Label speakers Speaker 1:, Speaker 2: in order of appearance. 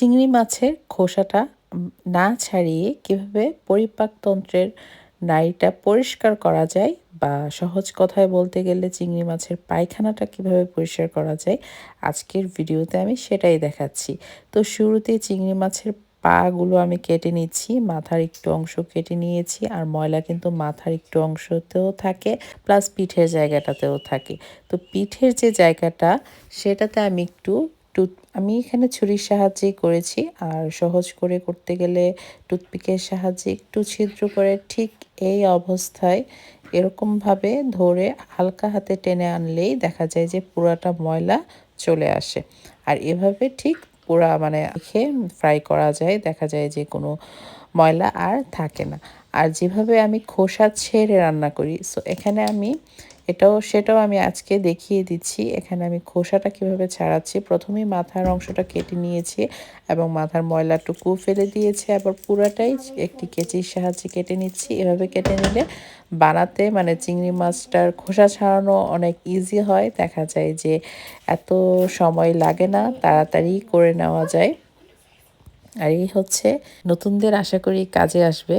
Speaker 1: চিংড়ি মাছের খোসাটা না ছাড়িয়ে কীভাবে পরিপাকতন্ত্রের নাড়িটা পরিষ্কার করা যায় বা সহজ কথায় বলতে গেলে চিংড়ি মাছের পায়খানাটা কীভাবে পরিষ্কার করা যায়, আজকের ভিডিওতে আমি সেটাই দেখাচ্ছি। তো শুরুতে চিংড়ি মাছের পাগুলো আমি কেটে নিচ্ছি, মাথার একটু অংশ কেটে নিয়েছি আর ময়লা কিন্তু মাথার একটু অংশতেও থাকে, প্লাস পিঠের জায়গাটাতেও থাকে। তো পিঠের যে জায়গাটা, সেটাতে আমি একটু টুথ, আমি এখানে ছুরির সাহায্যেই করেছি। আর সহজ করে করতে গেলে টুথপিকের সাহায্যে একটু ছিদ্র করে ঠিক এই অবস্থায় এরকমভাবে ধরে হালকা হাতে টেনে আনলেই দেখা যায় যে পুরাটা ময়লা চলে আসে। আর এভাবে ঠিক পুরা মানে রেখে ফ্রাই করা যায়। দেখা যায় যে কোনো ময়লা আর থাকে না। আর যেভাবে আমি খোসা ছেড়ে রান্না করি সো এখানে আমি এটাও, সেটাও আমি আজকে দেখিয়ে দিচ্ছি। এখানে আমি খোসাটা কীভাবে ছাড়াচ্ছি, প্রথমেই মাথার অংশটা কেটে নিয়েছি এবং মাথার ময়লাটুকু ফেলে দিয়েছি। আবার পুরাটাই একটি কেচির সাহায্যে কেটে নিচ্ছি। এভাবে কেটে নিলে বানাতে মানে চিংড়ি মাছটার খোসা ছাড়ানো অনেক ইজি হয়। দেখা যায় যে এত সময় লাগে না, তাড়াতাড়ি করে নেওয়া যায়। আর এই হচ্ছে নতুনদের আশা করি কাজে আসবে।